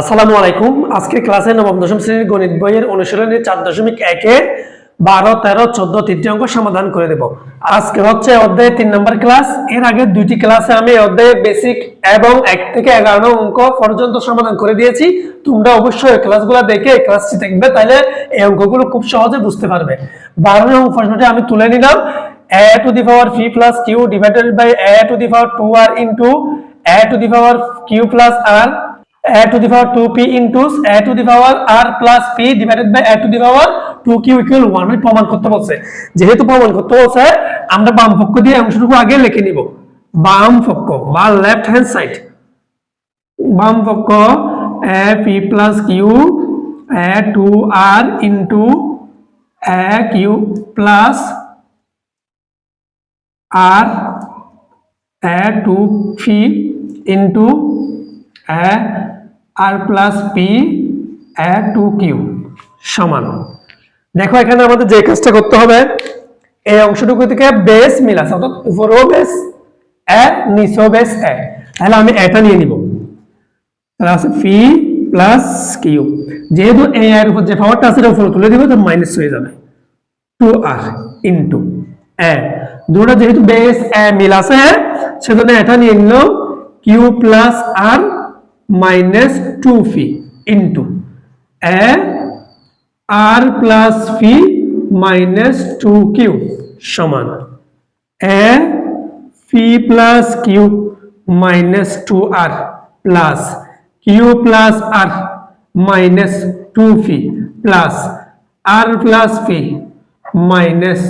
আসসালামু আলাইকুম। আজকের ক্লাসে নবম, দশম শ্রেণির গণিত বইয়ের অনুশীলনের চার দশমিক একে বারো, তেরো, চোদ্দ তৃতীয় অঙ্ক সমাধান করে দেব। আজকে হচ্ছে অধ্যায়ের তিন নম্বর ক্লাস। এর আগে দুইটি ক্লাসে আমি অধ্যায়ের বেসিক এবং এক থেকে এগারো অঙ্ক পর্যন্ত সমাধান করে দিয়েছি। তোমরা অবশ্যই ক্লাসগুলো দেখে ক্লাসটি দেখবে তাহলে এই অঙ্কগুলো খুব সহজে বুঝতে পারবে। বারো নং প্রশ্নটি আমি তুলে নিলাম। a to the power p plus q divided by a to the power 2r into a to the power q plus r a to the power 2p into a to the power r plus p divided by a to the power 2q equal 1 মানে প্রমাণ করতে বলছে যেহেতু প্রমাণ করতে বলছে আমরা বাম পক্ষ দিয়ে অংশটুকু আগে লিখে নিব বাম পক্ষ বা লেফট হ্যান্ড সাইড বাম পক্ষ a p plus q a 2r into a q plus r a 2p into a r plus p, a 2q সমান। দেখো এখানে আমাদের যে কাজটা করতে হবে, এই অংশটুকু থেকে বেস মিলাছে অর্থাৎ উপরেও বেস এ নিচেও বেস এ তাহলে আমি এটা নিয়ে নিব। আছে পি প্লাস কিউ যেহেতু এ এর উপর যে পাওয়ারটা আছে, এটা উপরে তুলে দিব তো মাইনাস হয়ে যাবে। টু আর ইন্টু এ দুটো যেহেতু বেস এ মিল আছে, সেজন্য এটা নিয়ে নিল Q plus R minus two phi into A R plus phi minus two Q সমান। A phi plus Q minus two R plus Q plus R minus two phi plus R plus phi minus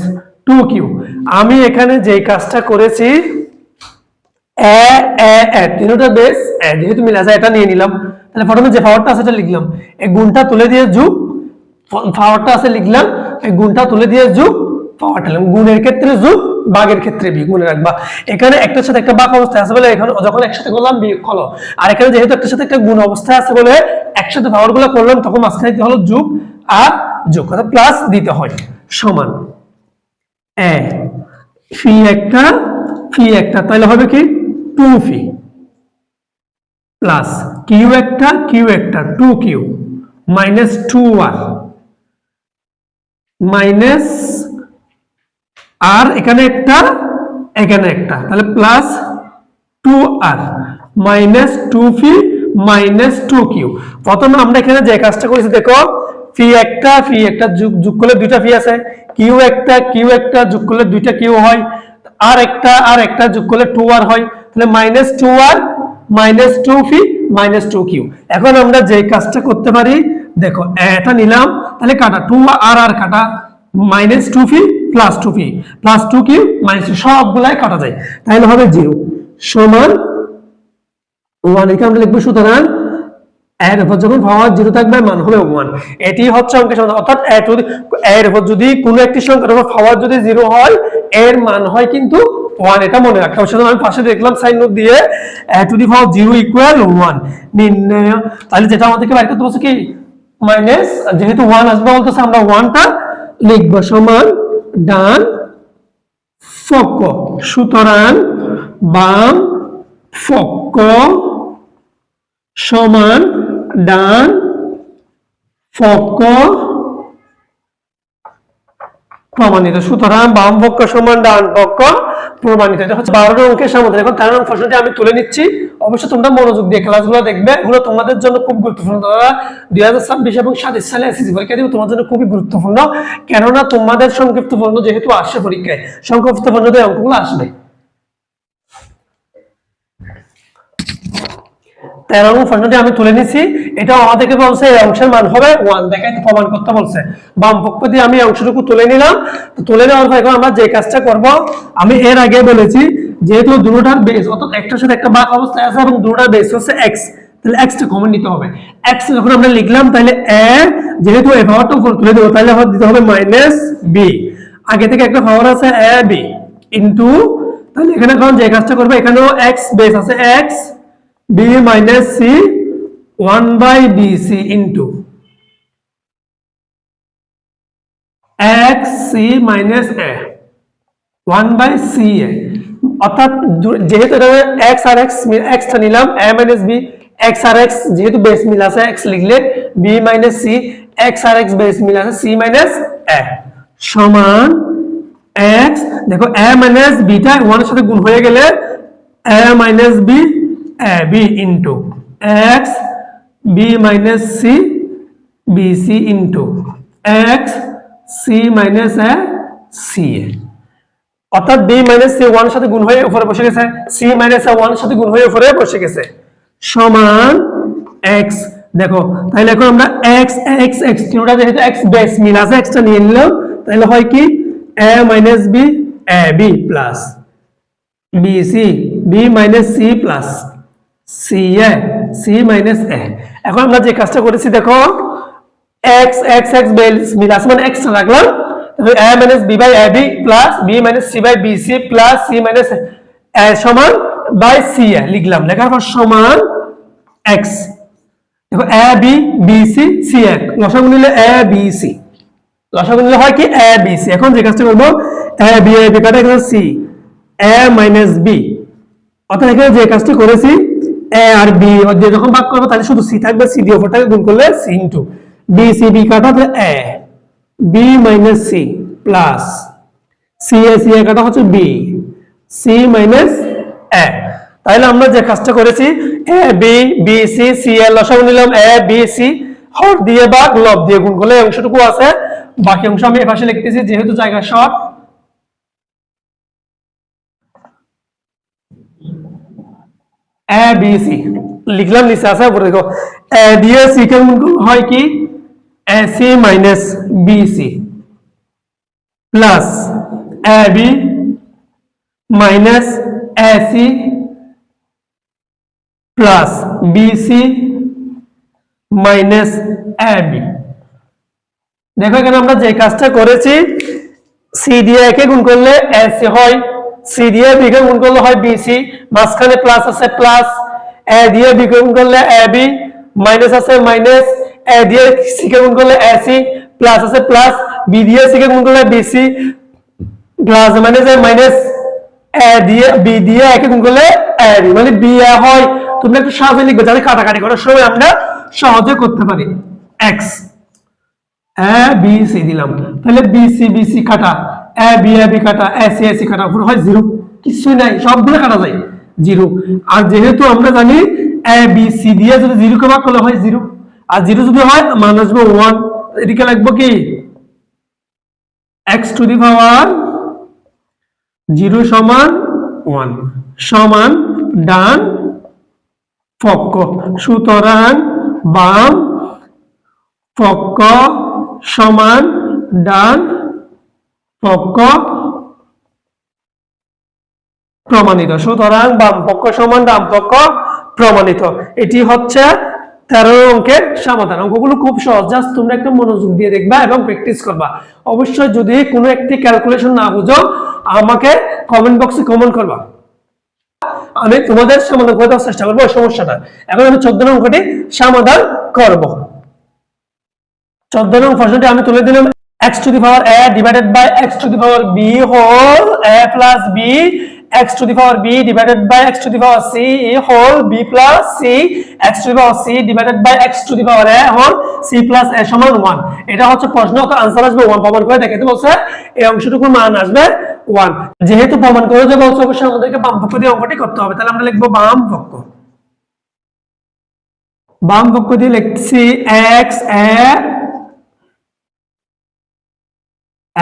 two Q আমি এখানে যে কাজটা করেছি এ এ এ, তিনটা base এ, যেহেতু মিলে আছে এটা নিয়ে নিলাম। তাহলে প্রথমে যে পাওয়ারটা আছে, এটা লিখলাম। এই গুণটা তুলে দিয়ে যুগ পাওয়ারটা আছে, লিখলাম। এই গুণটা তুলে দিয়ে যুগ পাওয়ারটা লিখলাম। গুণের ক্ষেত্রে যুগ, বাঘের ক্ষেত্রে বি গুণে রাখবা। এখানে একটার সাথে একটা বাঘ অবস্থায় আছে বলে এখানে যখন একসাথে করলাম বি হলো আর এখানে যেহেতু একটার সাথে একটা গুণ অবস্থায় আছে বলে একসাথে পাওয়ারগুলো করলাম, তখন মাঝখানে দিতে হলো যুগ আর যোগ, অর্থাৎ প্লাস দিতে হয়। সমান। এ, ফি একটা ফি একটা, তাহলে হবে কি? টু ফি প্লাস কিউ একটা কিউ একটা two Q minus two R minus R এখানে একটা এখানে একটা। তাহলে plus two R minus two phi minus two Q প্রথমে আমরা এখানে যে কাজটা করেছি, দেখো ফি একটা ফি একটা যোগ যোগ করলে দুইটা ফি আছে। কিউ একটা কিউ একটা যোগ করলে দুইটা কিউ হয়। আর একটা আর একটা যোগ করলে টু আর হয়। তাহলে minus two R minus two phi minus two Q এখন আমরা যে কাজটা করতে পারি, দেখো, এটা নিলাম, তাহলে কাটা টু আর আর কাটা minus two phi plus two phi plus two Q minus সবগুলাই কাটা যায়। তাহলে হবে জিরো সমান ওয়ান এখানে আমরা লিখব সুতরাং এর উপর যখন পাওয়ার জিরো থাকবে, মান হবে ওয়ান। এটি হচ্ছে অঙ্কের সমাধান অর্থাৎ এ টু এর উপর যদি কোনো একটি সংখ্যার উপর পাওয়ার যদি জিরো হয়, এর মান হয় কিন্তু ওয়ান এটা মনে রাখতে হবে। আমি পাশে দেখলাম সাইন নোট দিয়ে A to the power zero equal one নির্ণয়। তাহলে যেটা আমাদেরকে বের করতে বলছে কি? মাইনাস যেহেতু ওয়ান আসবে বলতেছে, আমরা ওয়ানটা লিখব সমান ডান ফক সুতরাং বাম ফক সমান ডান ফক প্রমাণিত। সুতরাং বাম পক্ষ সমান ডান পক্ষ প্রমাণিত। এটা হচ্ছে বারো অঙ্কের সমাধান এখন তেরো প্রশ্নটি আমি তুলে নিচ্ছি। অবশ্যই তোমরা মনোযোগ দিয়ে ক্লাসগুলো দেখবে। এগুলো তোমাদের জন্য খুব গুরুত্বপূর্ণ। তারা দুই হাজার ছাব্বিশ এবং সাতাশ সালে এসএসসি পরীক্ষা দিব তোমার জন্য খুবই গুরুত্বপূর্ণ। কেননা তোমাদের সংক্ষিপ্ত পণ্য যেহেতু আসে পরীক্ষায়, সংক্ষিপ্ত পণ্যতে অঙ্কগুলো আসবে। তেরো নম্বর প্রশ্নটি আমি তুলে নিছি এটা আমাদেরকে বলছে এই অংশের মান হবে দেখাইতে প্রমাণ করতে বলছে। বাম পক্ষ দিয়ে আমি অংশটুকু তুলে নিলাম। তুলে নেওয়ার আমরা যে কাজটা করব, আমি এর আগে বলেছি, যেহেতু বেস অর্থাৎ একটার সাথে একটা বাক আছে এবং বেস হচ্ছে এক্স তাহলে এক্সটা কমন নিতে হবে। এক্স যখন আমরা লিখলাম, তাহলে এ যেহেতু পাওয়ারটা উপর তুলে দেবো, তাহলে আমার দিতে হবে বি আগে থেকে একটা পাওয়ার আছে এ বি তাহলে এখানে এখন যে কাজটা করবে, এখানেও এক্স বেস আছে X minus c 1 by bc into. X c minus a 1 by c a. অর্থাৎ দু- যেহেতু এটা x আর x x টা নিলাম, a minus b এক্স আর এক্স যেহেতু বেস মিল আছে এক্স লিখলে বি মাইনাস সি এক্স আর এক্স বেস মিল আছে সি মাইনাস এ সমান এক্স দেখো এ মাইনাস বিটা ওয়ানের সাথে গুণ হয়ে গেলে A minus B A B into X B minus C B C into X C minus A C A অর্থাৎ বি মাইনাস সি ওয়ান সাথে গুণ হয়ে উপরে বসে গেছে সি মাইনাস ওয়ান সাথে গুণ হয়ে উপরে বসে গেছে। সমান এক্স দেখো, তাহলে এখন আমরা এক্স এক্স এক্স তিনটা যেহেতু এক্স বেস মিল আছে এক্সটা নিয়ে নিলাম, তাহলে হয় কি? A minus B A B plus B C B minus C plus C A C minus A এখন আমরা যে কাজটা করেছি, দেখো এক্স এক্স এক্স বেস মিল আছে মানে এক্স রাখলাম a minus b by ab plus b minus c by bc plus c minus a সমান by c a লিখলাম, লেখার পর সমান x দেখো, a, b b, c c a, লসাগু নিলে a, b, c লসাগু নিলে হয় কি? A, b, c এখন যে কাজটা করব, a, b a, b, কাটা এখানে c, a minus b অর্থাৎ এখানে যে কাজটা করেছি a আর b দিয়ে যখন ভাগ করব, তাহলে শুধু c থাকবে, c দিয়ে উপরটাকে গুণ করলে c into b, c, b কাটা তাহলে a, b minus C plus C A C A কাটা হচ্ছে বি সি মাইনাস এ তাহলে আমরা যে কাজটা করেছি A B B C C A লসাগু নিলাম এ বি সি হর দিয়ে বা লব দিয়ে গুণ করলে অংশটুকু আছে। বাকি অংশ আমি এপাশে লিখতেছি, যেহেতু জায়গা শর্ট এ বি সি লিখলাম, নিচে আছে, উপরে দেখো। এ দিয়ে সি কে গুণ হয় কি? AC minus BC plus AB minus AC plus BC minus AB দেখো এখানে আমরা যে কাজটা করেছি সি দিয়ে একে গুণ করলে এসি হয় সি দিয়ে বি কে গুণ করলে হয় বিসি মাঝখানে প্লাস আছে প্লাস এ দিয়ে করলে এ বি মাইনাস আছে মাইনাস এ দিয়ে সি গুণ করলে এসি প্লাস আছে প্লাস বি দিয়ে সি গুণ করলে BC plus minus minus A দিয়ে বি দিয়ে একে গুণ করলে এ বি মানে বি এ হয়। তোমরা একটু সহজে লিখবে যাতে কাটাকাটি করার সময় আমরা সহজে করতে পারি। এক্স এ বি সি দিলাম। তাহলে বি সি বি সি কাটা। এ বি এ বি কাটা এ সি এ সি কাটা পুরো হয় জিরো। কিছুই নাই, সবগুলো কাটা যায়, জিরো। আর যেহেতু আমরা জানি এ বি সি দিয়ে যদি জিরো কে ভাগ করলে হয় জিরো। আর জিরো যদি হয় মান আসবে ওয়ান এদিকে লাগবো কি? X to the power zero সমান ওয়ান সমান ডান পক্ষ। সুতরাং বাম পক্ষ সমান ডান প্রমাণিত। সুতরাং বাম পক্ষ সমান ডান পক্ষ প্রমাণিত। এটি হচ্ছে তেরো অঙ্কের সমাধান। অঙ্কগুলো খুব সহজ। জাস্ট তোমরা একটু মনোযোগ দিয়ে দেখবা এবং প্র্যাকটিস করবা। অবশ্যই যদি কোনো একটি ক্যালকুলেশন না বুঝো, আমাকে কমেন্ট বক্সে কমেন্ট করবা। আমি তোমাদের সমাধান করে দেওয়ার চেষ্টা করব সমস্যাটা। এখন আমি চোদ্দ অঙ্কটি সমাধান করব। চোদ্দ নং প্রশ্নটি আমি তুলে দিলাম। x to the power a divided by x to the power b whole a plus b x to the power b divided by x to the power c whole b plus c x to the power c divided by x to the power a whole c plus a সমান 1 এটা হচ্ছে প্রশ্ন তো answer আসবে 1 প্রমাণ করে দেখাতে বলছে এই অংশটুকুর মান আসবে 1 যেহেতু প্রমাণ করে যে বলছে অবশ্যই আমাদেরকে বাম পক্ষ দিয়ে অঙ্কটি করতে হবে তাহলে আমরা লিখব বাম পক্ষ বাম পক্ষ দিয়ে লিখছি x a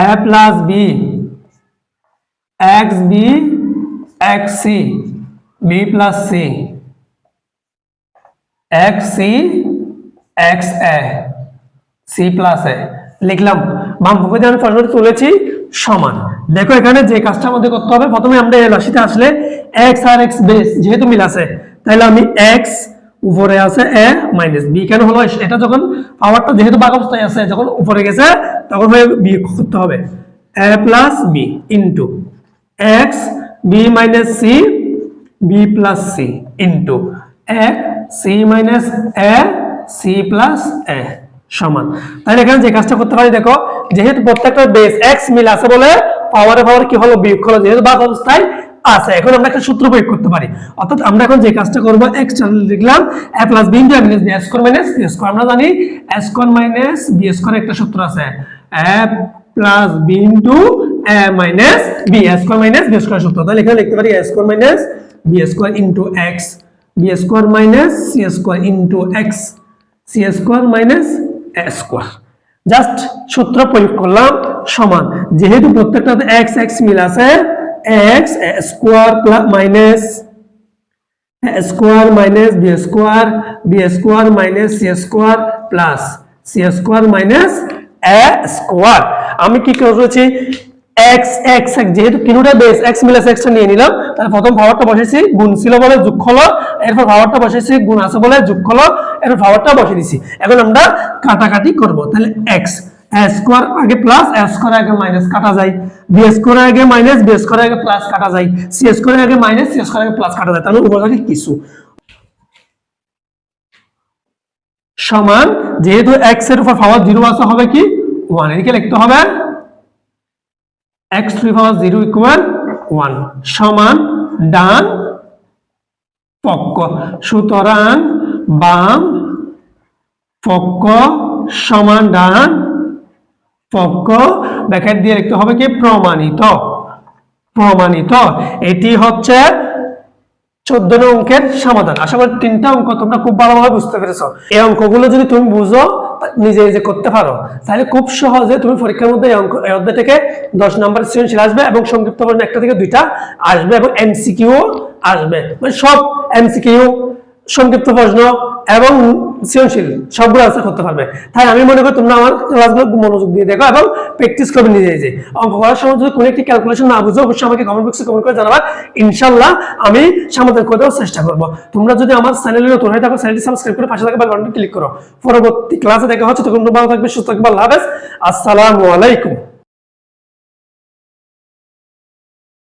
a plus b, x b, x c, b plus c, x c, x a, c plus a লিখলাম। বাম পক্ষ আমি প্রশ্নটি তুলেছি, সমান। দেখো এখানে যে কাজটা আমাদের করতে হবে, প্রথমে আমরা এই রাশিতে আসলে x আর x বেস যেহেতু মিল আছে, তাহলে আমি x উপরে আছে a মাইনাস b কেন হলো? এটা যখন পাওয়ারটা যেহেতু বাক অবস্থায় আছে, যখন উপরে গেছে, তখন হয়ে b করতে হবে। A plus b into X b minus c, b plus c into a, c minus a, c plus a সমান। তাহলে এখানে যে কাজটা করতে পারি, দেখো, যেহেতু প্রত্যেকটা বেস এক্স মিল আছে বলে পাওয়ারে পাওয়ার কি হলো? বিয়োগ হলো, যেহেতু বাক অবস্থায় আছে, এখন আমরা একটা সূত্র প্রয়োগ করতে পারি। অর্থাৎ আমরা এখন যে কাজটা করব এক্সটার্নাল লিখলাম A plus B into minus B square minus B square আমরা জানি স্কোয়ার মাইনাস বি স্কোয়ার একটা সূত্র আছে। A plus B into A minus B square minus B square সূত্র। তাহলে এখানে লিখতে পারি A square minus B square into X B square minus C square into X C square minus A square just সূত্র প্রয়োগ করলাম, সমান। যেহেতু প্রত্যেকটাতে এক্স এক্স মিল আছে X square plus minus square minus B square B square minus C square plus C square minus A square আমি কি করেছি? এক্স এক্স যেহেতু তিনটা বেস এক্স মিলাস এক্সটা নিয়ে নিলাম, তাহলে প্রথম পাওয়ারটা বসেছি গুণ ছিল বলে যোগ হলো এরপর পাওয়ারটা বসেছি গুণ আছে বলে যোগ হলো এরপর পাওয়ারটা বসে দিছি। এখন আমরা কাটাকাটি করব, তাহলে এক্স স্কোয়ার আগে প্লাস স্কোয়ার আগে মাইনাস কাটা যায়। বি স্কোয়ার আগে মাইনাস বি স্কোয়ার আগে প্লাস কাটা যায়। সি স্কোয়ার আগে মাইনাস সি আগে প্লাস কাটা যায়। তাহলে উপর থাকে কিছু। সমান, যেহেতু এক্সের উপর পাওয়ার আছে, হবে কি? ওয়ান এদিকে লিখতে হবে এক্স টু পাওয়ার ইকুয়াল সমান, ডান পক্ষ সুতরাং বাম পক্ষ সমান, ডান পক্ষ ব্যাকেট দিয়ে লিখতে হবে কি? প্রমাণিত। প্রমাণিত। এটি হচ্ছে চোদ্দ অঙ্কের সমাধান। আশা করি তিনটা অঙ্ক তোমরা খুব ভালোভাবে বুঝতে পেরেছ। এই অঙ্কগুলো যদি তুমি বুঝো নিজে নিজে করতে পারো, তাহলে খুব সহজে তুমি পরীক্ষার মধ্যে অঙ্ক থেকে দশ নম্বর সৃজনশীল আসবে এবং সংক্ষিপ্ত প্রশ্ন একটা থেকে দুইটা আসবে এবং এমসিকিউ আসবে। মানে সব এমসিকিউ সংক্ষিপ্ত প্রশ্ন এবং সৃজনশীল, সবগুলো আনসার করতে পারবে। তাই আমি মনে করি তোমরা আমার ক্লাসগুলো মনোযোগ দিয়ে দেখো এবং প্র্যাকটিস করবে নিজে নিজে অঙ্ক করার সময় যদি কোনো একটি ক্যালকুলেশন না বুঝো, অবশ্যই আমাকে কমেন্ট বক্সে কমেন্ট করে জানাবা। ইনশাল্লাহ আমি সমাধান করে দেওয়ার চেষ্টা করব। তোমরা যদি আমার চ্যানেলে নতুন হয়ে থাকো চ্যানেলটি সাবস্ক্রাইব করে পাশে থাকা বেল বাটনটি ক্লিক করো। পরবর্তী ক্লাসে দেখা হচ্ছে তখন ভালো থাকবে, সুস্থ থাকবে, আল্লাহ হাফেজ। আসসালামু আলাইকুম।